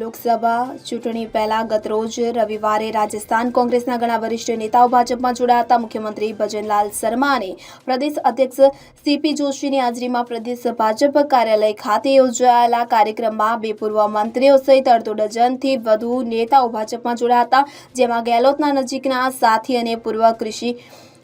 લોકસભા ચૂંટણી પહેલા ગતરોજ રવિવારે રાજસ્થાન કોંગ્રેસના ઘણા વરિષ્ઠ નેતાઓ ભાજપમાં જોડાયા હતા. મુખ્યમંત્રી ભજનલાલ શર્મા અને પ્રદેશ અધ્યક્ષ સીપી જોશીની હાજરીમાં પ્રદેશ ભાજપ કાર્યાલય ખાતે યોજાયેલા કાર્યક્રમમાં બે પૂર્વ મંત્રીઓ સહિત અડધો ડઝનથી વધુ નેતાઓ ભાજપમાં જોડાયા હતા. જેમાં ગેહલોતના નજીકના સાથી અને પૂર્વ કૃષિ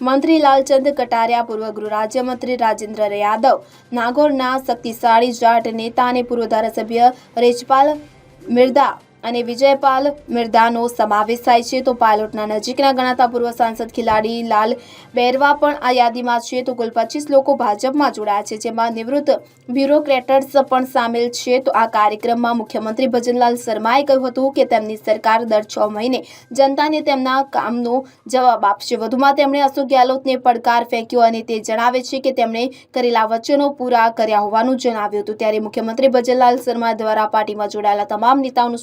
મંત્રી લાલચંદ કટારિયા, પૂર્વ ગૃહ રાજ્યમંત્રી રાજેન્દ્ર યાદવ, નાગોરના શક્તિશાળી જાટ નેતા અને પૂર્વ ધારાસભ્ય રેજપાલ મિર્દા અને વિજયપાલ મિર્દાનો સમાવેશ થાય છે. તો પાયલોટના નજીકના ગણાતા પૂર્વ સાંસદ ખિલાડી લાલ બેરવા પણ આ યાદીમાં છે. તો કુલ પચીસ લોકો ભાજપમાં જોડાયા છે, જેમાં નિવૃત્ત બ્યુરોક્રેટર્સ પણ સામેલ છે. તો આ કાર્યક્રમમાં મુખ્યમંત્રી ભજનલાલ શર્માએ કહ્યું હતું કે તેમની સરકાર દર છ મહિને જનતાને તેમના કામનો જવાબ આપશે. વધુમાં તેમણે અશોક ગેહલોતને પડકાર ફેંક્યો અને તે જણાવે છે કે તેમણે કરેલા વચનો પૂરા કર્યા હોવાનું જણાવ્યું હતું. ત્યારે મુખ્યમંત્રી ભજનલાલ શર્મા દ્વારા પાર્ટીમાં જોડાયેલા તમામ નેતાઓનું